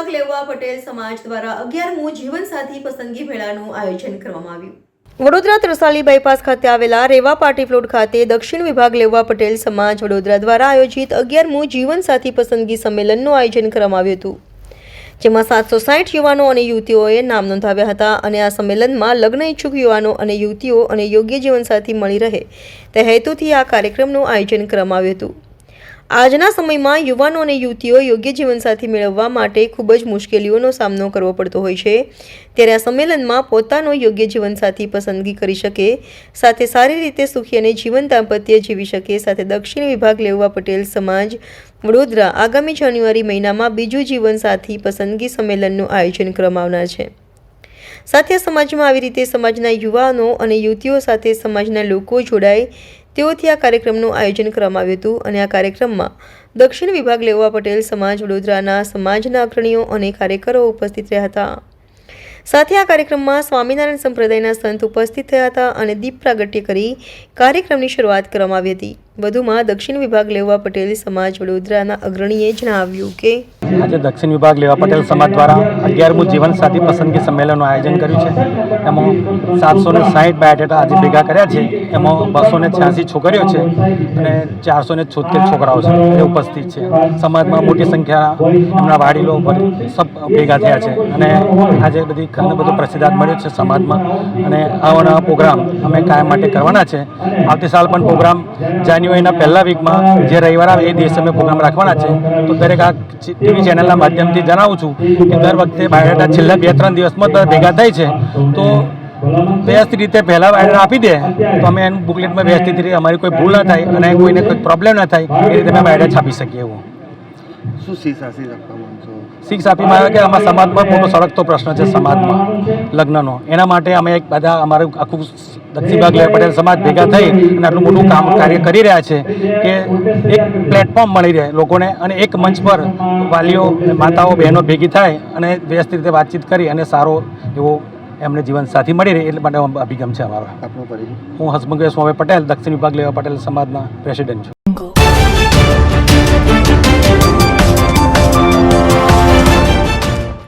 પટેલ સમાજ દ્વારા અગિયારમું જીવનસાથી પસંદગી મેળાનું આયોજન કરવામાં આવ્યું. વડોદરા ત્રસાલી બાયપાસ ખાતે આવેલા રેવા પાર્ટી પ્લોટ ખાતે દક્ષિણ વિભાગ લેવા પટેલ સમાજ વડોદરા દ્વારા આયોજિત અગિયારમું જીવનસાથી પસંદગી સંમેલનનું આયોજન કરવામાં આવ્યું હતું. જેમાં સાતસો સાઠ યુવાનો અને યુવતીઓએ નામ નોંધાવ્યા હતા અને આ સંમેલનમાં લગ્ન ઈચ્છુક યુવાનો અને યુવતીઓ અને યોગ્ય જીવનસાથી મળી રહે તે હેતુથી આ કાર્યક્રમનું આયોજન કરવામાં આવ્યું હતું. આજના સમયમાં યુવાનો અને યુવતીઓ યોગ્ય જીવનસાથી મેળવવા માટે ખૂબ જ મુશ્કેલીઓનો સામનો કરવો પડતો હોય છે. ત્યારે આ સંમેલનમાં પોતાનો યોગ્ય જીવનસાથી પસંદગી કરી શકે, સાથે સારી રીતે સુખી અને જીવન દાંપત્ય જીવી શકે, સાથે દક્ષિણ વિભાગ લેવા પટેલ સમાજ, વડોદરા આગામી જાન્યુઆરી મહિનામાં બીજું જીવનસાથી પસંદગી સંમેલનનું આયોજન કરવામાં છે. સાથે સમાજમાં આવી રીતે સમાજના યુવાનો અને યુવતીઓ સાથે સમાજના લોકો જોડાય તેઓથી આ કાર્યક્રમનું આયોજન કરવામાં આવ્યું હતું અને આ કાર્યક્રમમાં દક્ષિણ વિભાગ લેવા પટેલ, સમાજ વડોદરાના સમાજના અગ્રણીઓ અને કાર્યકરો ઉપસ્થિત રહ્યા હતા. સાથે આ કાર્યક્રમમાં સ્વામિનારાયણ સંપ્રદાયના સંત ઉપસ્થિત થયા હતા અને દીપ પ્રાગટ્ય કરી કાર્યક્રમની શરૂઆત કરવામાં આવી હતી. વધુમાં દક્ષિણ વિભાગ લેવા પટેલ, સમાજ વડોદરાના અગ્રણીએ જણાવ્યું કે આજે દક્ષિણ વિભાગ લેવા પટેલ સમાજ દ્વારા અગિયારમું જીવનસાથી પસંદગી સંમેલનનું આયોજન કર્યું છે. એમાં સાતસો ને સાહીઠ બાયોડેટા આજે ભેગા કર્યા છે. એમાં બસો ને છ્યાસી છોકરીઓ છે અને ચારસો ને છોતેર છોકરાઓ છે. એ ઉપસ્થિત છે. સમાજમાં મોટી સંખ્યા એમના વાડીલો ઉપર સબ ભેગા થયા છે. અને આજે બધી ઘણું બધું પ્રસિદ્ધાત મળ્યો છે સમાજમાં. અને આવા નવા પ્રોગ્રામ અમે કાયમ માટે કરવાના છે. આવતી સાલ પણ પ્રોગ્રામ જાન્યુઆરીના પહેલા વીકમાં જે રવિવાર આવે એ દિવસે અમે પ્રોગ્રામ રાખવાના છે. તો દરેક આ ટીવી ચેનલના માધ્યમથી જણાવું છું કે દર વખતે બાયોડેટા છેલ્લા બે ત્રણ દિવસમાં ભેગા થાય છે. તો વ્યવસ્થિત રીતે પહેલાં બાયોડેટા આપી દે તો અમે એનું બુકલેટમાં વ્યવસ્થિત રીતે અમારી કોઈ ભૂલ ના થાય અને કોઈને કોઈ પ્રોબ્લેમ ના થાય એ રીતે અમે બાયોડેટા છાપી શકીએ એવું. શું શીખ હાસિલ શીખ આપીમાં આવે કે આમાં સમાજમાં મોટો સળગતો પ્રશ્ન છે સમાજમાં લગ્નનો. એના માટે અમે એક બધા અમારું આખું દક્ષિણ ભાગ લેવા પટેલ સમાજ ભેગા થઈ અને આટલું મોટું કામ કાર્ય કરી રહ્યા છે કે એક પ્લેટફોર્મ મળી રહે લોકોને અને એક મંચ પર વાલીઓ માતાઓ બહેનો ભેગી થાય અને વ્યવસ્થિત રીતે વાતચીત કરી અને સારો એવો એમને જીવન સાથી મળી રહે એટલે માટે અભિગમ છે અમારો. હું હસમુખ સ્વામી પટેલ દક્ષિણ વિભાગ લેવા પટેલ સમાજના પ્રેસિડેન્ટ છું.